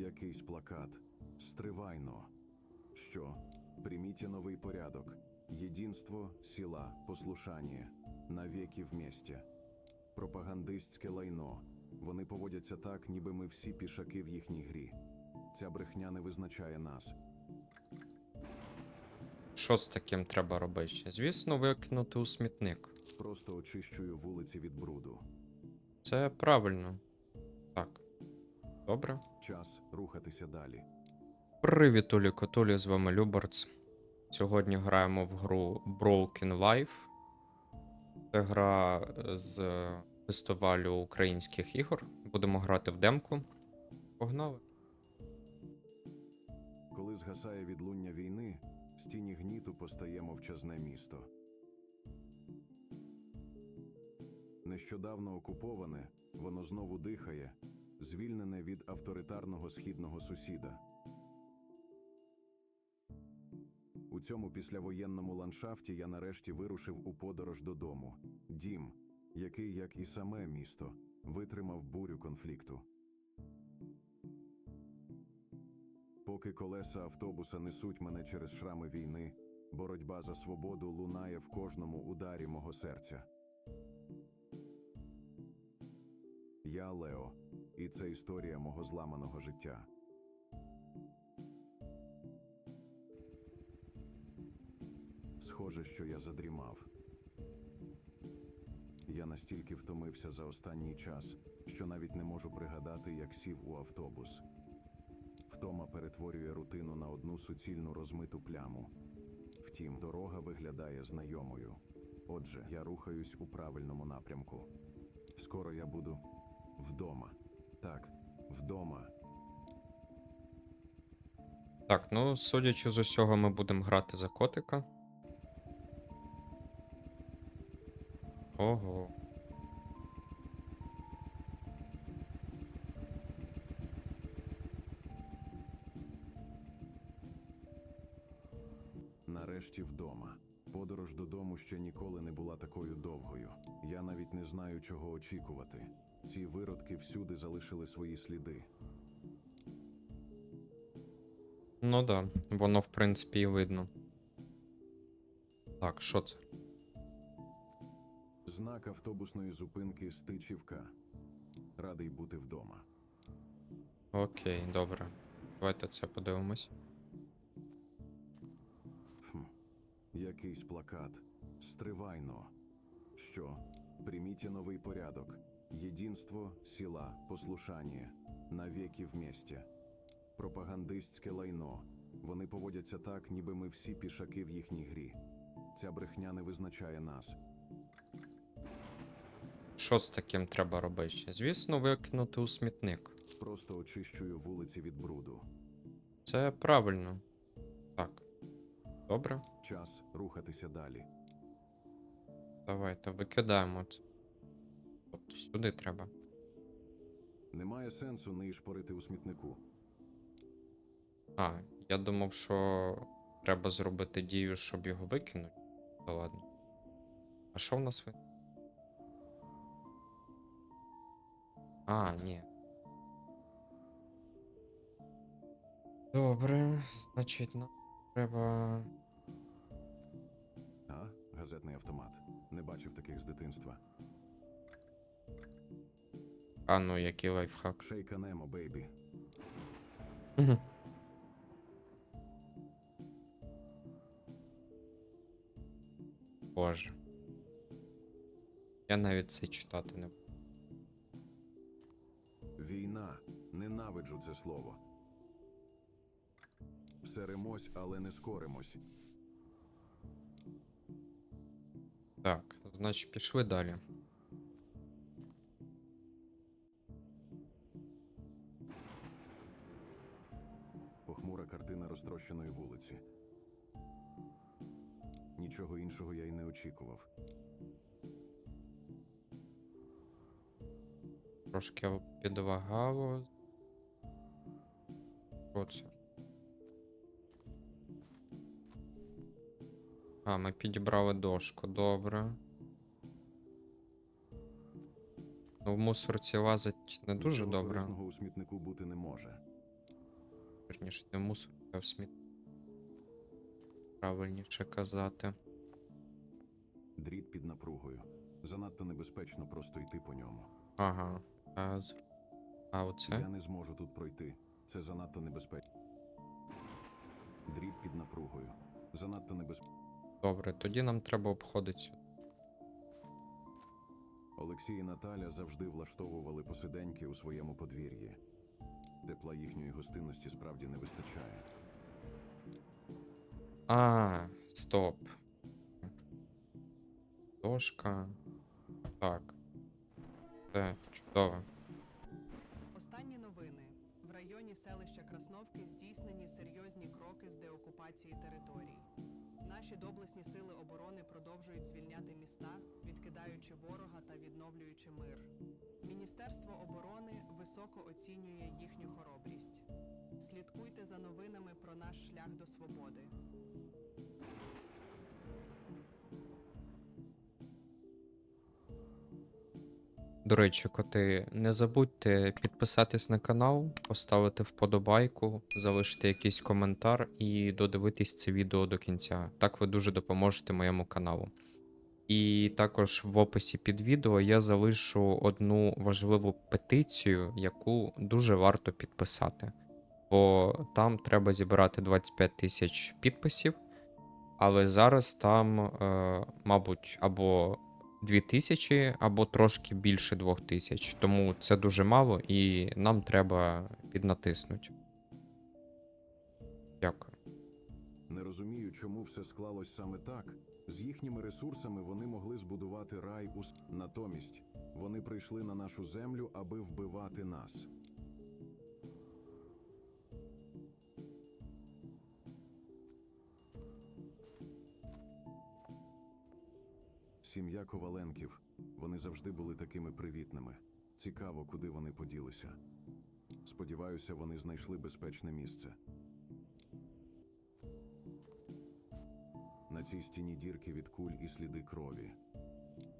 Якийсь плакат. Стривайно. Що? Примите новий порядок. Єдинство, сила, послушання. Навіки вместе. Пропагандистське лайно. Вони поводяться так, ніби ми всі пішаки в їхній грі. Ця брехня не визначає нас. Що з таким треба робити? Звісно, викинути у смітник. Просто очищую вулиці від бруду. Це правильно. Добре. Час рухатися далі. Привіт, Олі Котулі, з вами Любарц. Сьогодні граємо в гру Broken Life. Це гра з фестивалю українських ігор. Будемо грати в демку. Погнали. Коли згасає відлуння війни, з тіні гніту постає мовчазне місто. Нещодавно окуповане, воно знову дихає, звільнене від авторитарного східного сусіда. У цьому післявоєнному ландшафті я нарешті вирушив у подорож додому. Дім, який, як і саме місто, витримав бурю конфлікту. Поки колеса автобуса несуть мене через шрами війни, боротьба за свободу лунає в кожному ударі мого серця. Я Лео, і це історія мого зламаного життя. Схоже, що я задрімав. Я настільки втомився за останній час, що навіть не можу пригадати, як сів у автобус. Втома перетворює рутину на одну суцільну розмиту пляму. Втім, дорога виглядає знайомою. Отже, я рухаюсь у правильному напрямку. Скоро я буду вдома. Так, вдома. Так, ну, судячи з усього, ми будемо грати за котика. Ого. Подорож додому ще ніколи не була такою довгою. Я навіть не знаю, чого очікувати. Ці виродки всюди залишили свої сліди. Ну да, воно в принципі і видно. Так, що це? Знак автобусної зупинки Стичівка. Радий бути вдома. Окей, добре. Давайте це подивимось. Якийсь плакат. Стривайно. Що? Примите новий порядок. Єдинство, сила, послушання. Навіки вместе. Пропагандистське лайно. Вони поводяться так, ніби ми всі пішаки в їхній грі. Ця брехня не визначає нас. Що з таким треба робити? Звісно, викинути у смітник. Просто очищую вулиці від бруду. Це правильно. Так. Добре. Час рухатися далі. Давайте викидаємо це. От сюди треба. Немає сенсу не шпорити у смітнику. А, я думав, що треба зробити дію, щоб його викинути. Та ладно. А що в нас ви? А, ні. Добре, значить, нам треба. А? Газетний автомат. Не бачив таких з дитинства. А ну, який лайфхак. Шейка Немо, бейбі. Боже. Я навіть це читати не буду. Війна. Ненавиджу це слово. Всеремось, але не скоримось. Так, значить, пішли далі. Похмура картина розтрощеної вулиці. Нічого іншого я й не очікував. Трошки підвагало. Що А, ми підібрали дошку, добре. Ну, в мусорці лазить не дуже Нічого добре. корисного у смітнику бути не може. Верніше, не в мусор, а в сміт. Правильніше казати. Дріт під напругою. Занадто небезпечно просто йти по ньому. Ага. А, з... а оце? Я не зможу тут пройти. Це занадто небезпечно. Дріт під напругою. Занадто небезпечно. Добре, тоді нам треба обходити сюди. Олексій і Наталя завжди влаштовували посиденьки у своєму подвір'ї. Тепла їхньої гостинності справді не вистачає. А, стоп. Дошка. Так. Це чудово. Останні новини. В районі селища Красновки здійснені серйозні кроки з деокупації територій. Наші доблесні сили оборони продовжують звільняти міста, відкидаючи ворога та відновлюючи мир. Міністерство оборони високо оцінює їхню хоробрість. Слідкуйте за новинами про наш шлях до свободи. До речі, коти, не забудьте підписатись на канал, поставити вподобайку, залишити якийсь коментар і додивитись це відео до кінця. Так ви дуже допоможете моєму каналу. І також в описі під відео я залишу одну важливу петицію, яку дуже варто підписати. Бо там треба зібрати 25 тисяч підписів, але зараз там, е, мабуть, або 2000 або трошки більше 2000. Тому це дуже мало і нам треба піднатиснути. Дякую. Не розумію, чому все склалось саме так. З їхніми ресурсами вони могли збудувати рай у натомість. Вони прийшли на нашу землю, аби вбивати нас. Сім'я Коваленків. Вони завжди були такими привітними. Цікаво, куди вони поділися. Сподіваюся, вони знайшли безпечне місце. На цій стіні дірки від куль і сліди крові.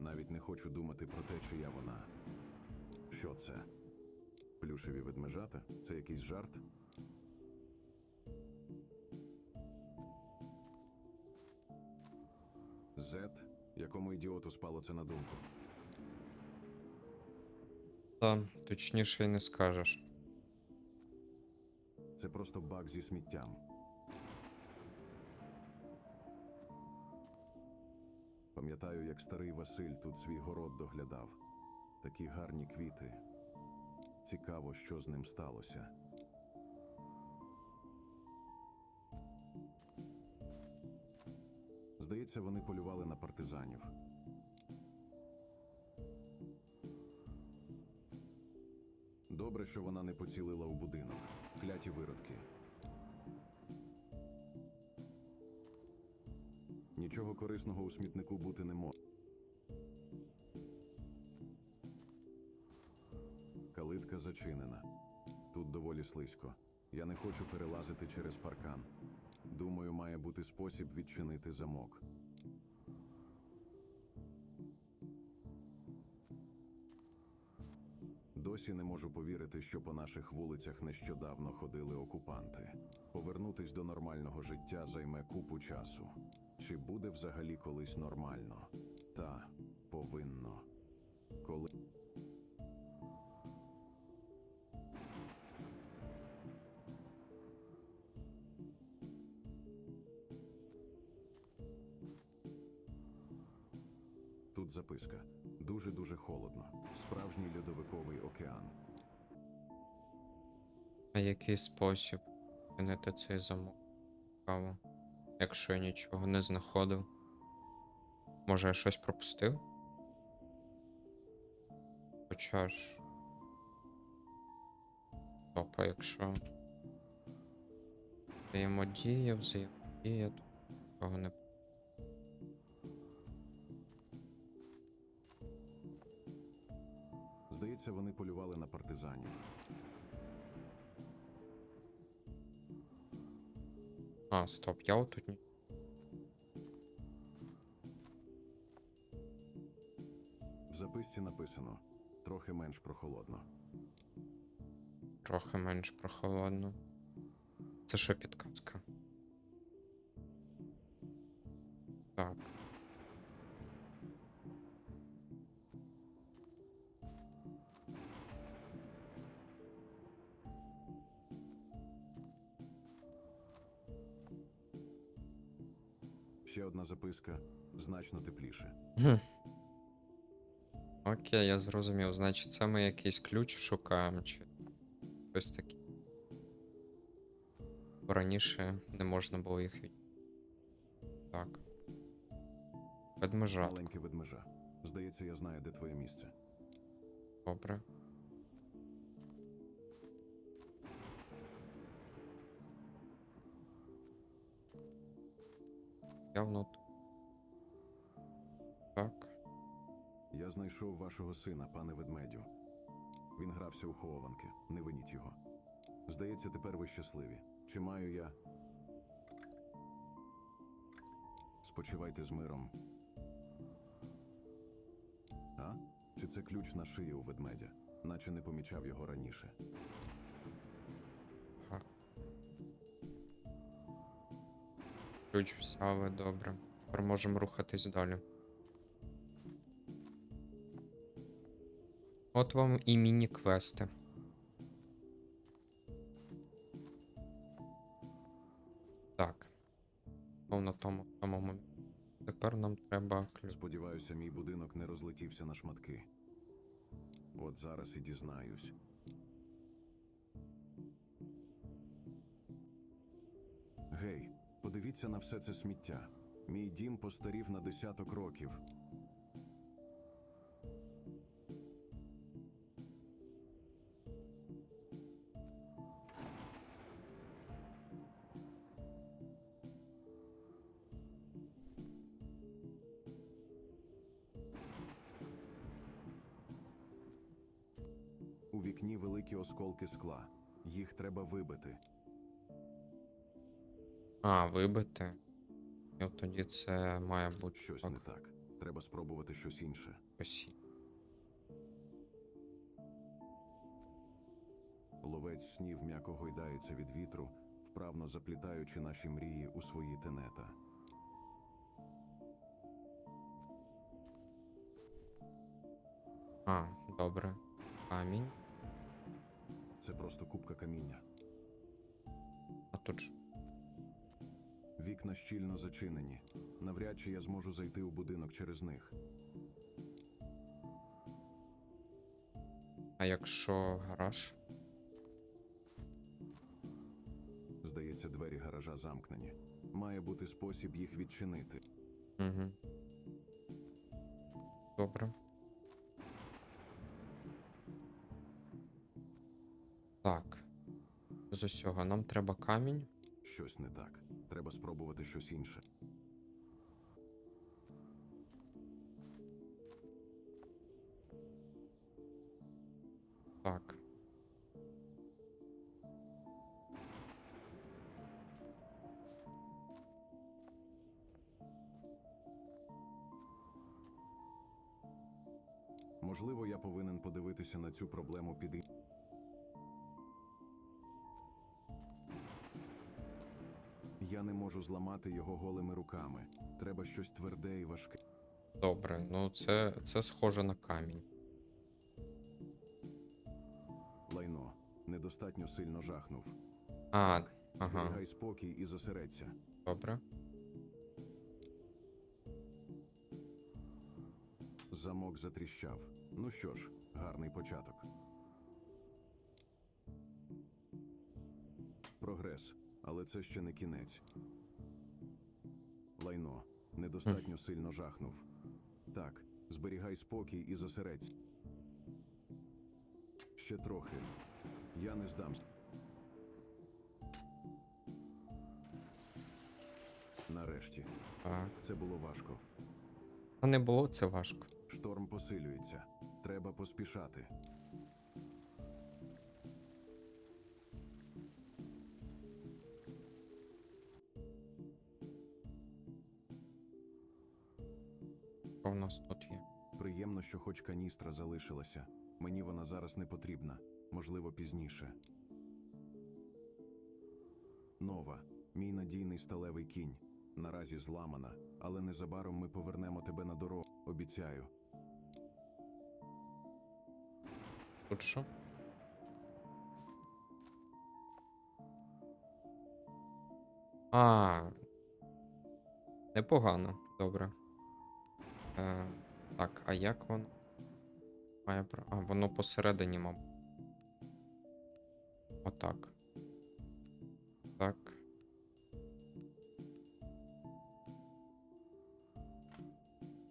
Навіть не хочу думати про те, чия вона. Що це? Плюшеві ведмежата? Це якийсь жарт? Якому ідіоту спало це на думку? Та точніше й не скажеш. Це просто бак зі сміттям. Пам'ятаю, як старий Василь тут свій город доглядав. Такі гарні квіти. Цікаво, що з ним сталося. Здається, вони полювали на партизанів. Добре, що вона не поцілила у будинок. Кляті виродки. Нічого корисного у смітнику бути не може. Калитка зачинена. Тут доволі слизько. Я не хочу перелазити через паркан. Думаю, має бути спосіб відчинити замок. Досі не можу повірити, що по наших вулицях нещодавно ходили окупанти. Повернутись до нормального життя займе купу часу. Чи буде взагалі колись нормально? Та повинно. Коли. Записка. Дуже-дуже холодно. Справжній льодовиковий океан. А який спосіб чинити цей замок? Цікаво. Якщо я нічого не знаходив. Може, я щось пропустив? Хоча ж. Стоп, якщо. Взаємодія, взаємодія, тут нічого не. Здається, вони полювали на партизанів. А, стоп, я отут ні. В записці написано трохи менш прохолодно. Трохи менш прохолодно. Це що підказка? Записка значно тепліше. Хм. Окей, я зрозумів. Значить, це ми якийсь ключ шукаємо, чи щось таке. Бо раніше не можна було їх від. Так. Ведмежатка. Маленьке ведмежа. Здається, я знаю, де твоє місце. Добре. Явно. т- Так. Я знайшов вашого сина, пане ведмедю. Він грався у хованки. Не виніть його. Здається, тепер ви щасливі. Чи маю я. Спочивайте з миром. А? Чи це ключ на шиї у ведмедя? Наче не помічав його раніше. Так. Ключ взяли, добре. Тепер можемо рухатись далі. От вам і міні-квести. Так. На тому самому. Тепер нам треба ключ. Сподіваюся, мій будинок не розлетівся на шматки. От зараз і дізнаюсь. Гей, подивіться на все це сміття. Мій дім постарів на десяток років. Осколки скла. Їх треба вибити. А, вибити. І от тоді це має бути Щось так. не так. Треба спробувати щось інше. Ось. Ловець снів м'яко гойдається від вітру, вправно заплітаючи наші мрії у свої тенета. А, добре. Камінь. Це просто купка каміння. А тут ж. Вікна щільно зачинені. Навряд чи я зможу зайти у будинок через них. А якщо гараж? Здається, двері гаража замкнені. Має бути спосіб їх відчинити. Угу. Добре. Так. З усього нам треба камінь. Щось не так. Треба спробувати щось інше. Так. Можливо, я повинен подивитися на цю проблему під Я не можу зламати його голими руками. Треба щось тверде і важке. Добре. Ну, це, це схоже на камінь. Лайно. Недостатньо сильно жахнув. А, ага. Зберігай спокій і зосередься. Добре. Замок затріщав. Ну що ж, гарний початок. Прогрес, але це ще не кінець. Лайно. Недостатньо сильно жахнув. Так, зберігай спокій і зосередься. Ще трохи. Я не здамся. Нарешті. Так. Це було важко. А не було це важко. Шторм посилюється. Треба поспішати. Нас тут є? Приємно, що хоч каністра залишилася. Мені вона зараз не потрібна, можливо, пізніше. Нова, мій надійний сталевий кінь. Наразі зламана, але незабаром ми повернемо тебе на дорогу. Обіцяю. Тут що? А. Непогано, добре. Е, так, а як воно? Має про. А, воно посередині, мабуть. Отак. Так.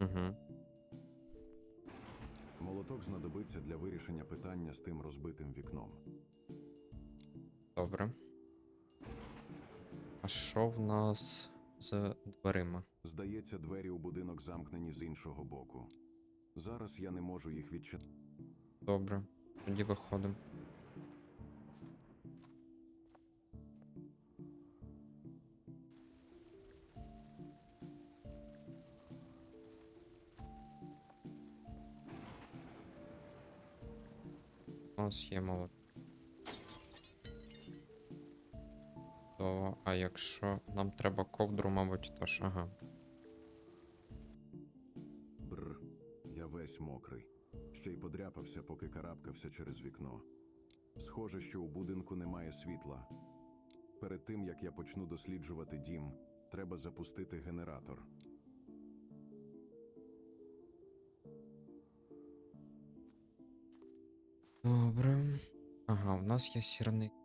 Угу. Молоток знадобиться для вирішення питання з тим розбитим вікном. Добре. А що в нас з дверима? Здається, двері у будинок замкнені з іншого боку. Зараз я не можу їх відчинити. Добре. Тоді виходимо. У нас є молот. То, а якщо нам треба ковдру, мабуть, теж. Ага. Бр. Я весь мокрий. Ще й подряпався, поки карабкався через вікно. Схоже, що у будинку немає світла. Перед тим як я почну досліджувати дім, треба запустити генератор. Добре. Ага, у нас є сірник.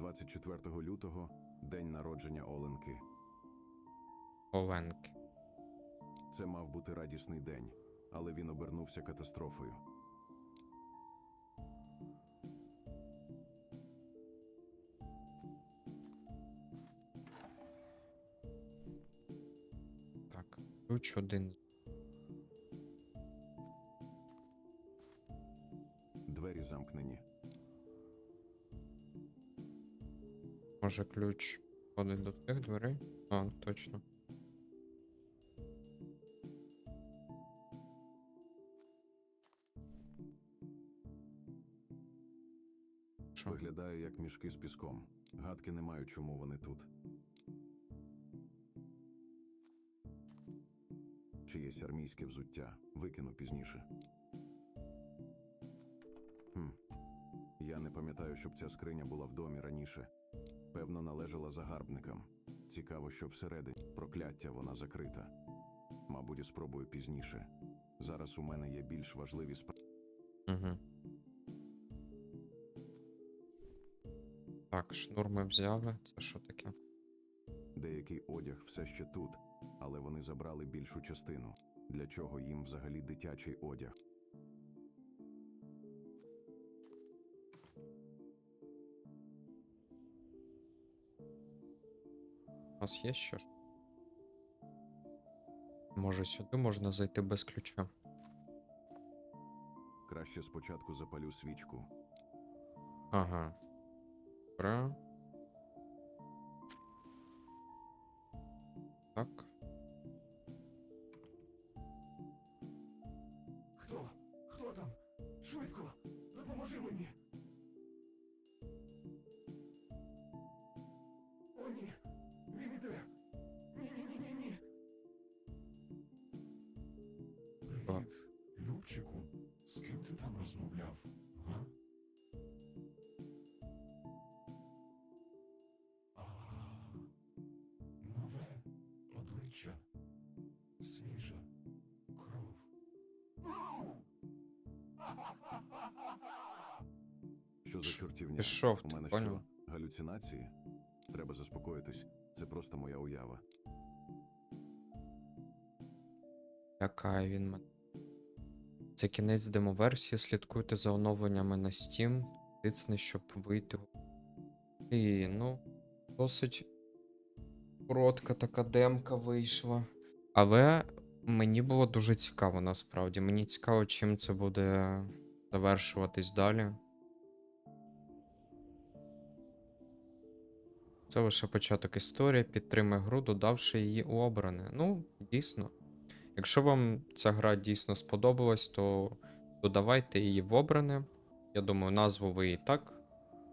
24 лютого день народження Оленки. Оленки. Це мав бути радісний день, але він обернувся катастрофою. Так, ключ один. Двері замкнені. Може ключ ходить до тих дверей? А, точно. Виглядає як мішки з піском. Гадки не маю, чому вони тут. Чиєсь армійське взуття. Викину пізніше. Хм. Я не пам'ятаю, щоб ця скриня була в домі раніше. Певно, належала загарбникам. Цікаво, що всередині прокляття вона закрита. Мабуть, і спробую пізніше. Зараз у мене є більш важливі справи. Угу. Так, шнур ми взяли. Це що таке? Деякий одяг все ще тут, але вони забрали більшу частину. Для чого їм взагалі дитячий одяг? У нас є що ж? Може сюди можна зайти без ключа. Краще спочатку запалю свічку. Ага. Добре. Так. Обличчя. Свіжа кров. Що за чортівня? Пішов У мене поняв? що? Галюцинації? Треба заспокоїтись. Це просто моя уява. Лякає він мене. Це кінець демоверсії. Слідкуйте за оновленнями на Steam. Тицни, щоб вийти. І, ну, досить коротка така демка вийшла. Але мені було дуже цікаво насправді. Мені цікаво, чим це буде завершуватись далі. Це лише початок історії. Підтримай гру, додавши її у обране. Ну, дійсно. Якщо вам ця гра дійсно сподобалась, то додавайте її в обране. Я думаю, назву ви і так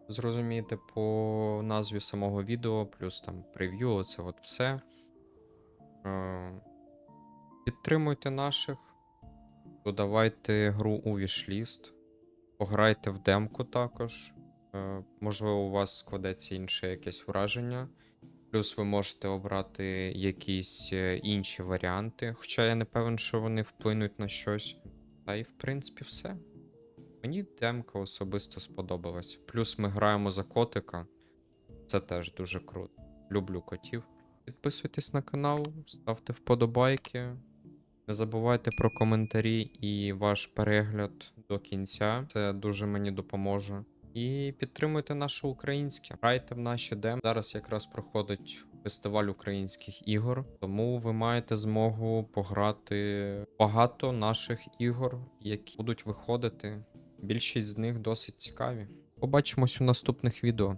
зрозумієте по назві самого відео, плюс там прев'ю, оце от все. Е, Підтримуйте наших, додавайте гру у вішліст, пограйте в демку також. Е, Можливо, у вас складеться інше якесь враження. Плюс ви можете обрати якісь е, інші варіанти, хоча я не певен, що вони вплинуть на щось. Та й в принципі все. Мені демка особисто сподобалась. Плюс ми граємо за котика. Це теж дуже круто. Люблю котів. Підписуйтесь на канал, ставте вподобайки. Не забувайте про коментарі і ваш перегляд до кінця. Це дуже мені допоможе. І підтримуйте наше українське. Грайте в наші дем. Зараз якраз проходить фестиваль українських ігор, тому ви маєте змогу пограти багато наших ігор, які будуть виходити. Більшість з них досить цікаві. Побачимось у наступних відео.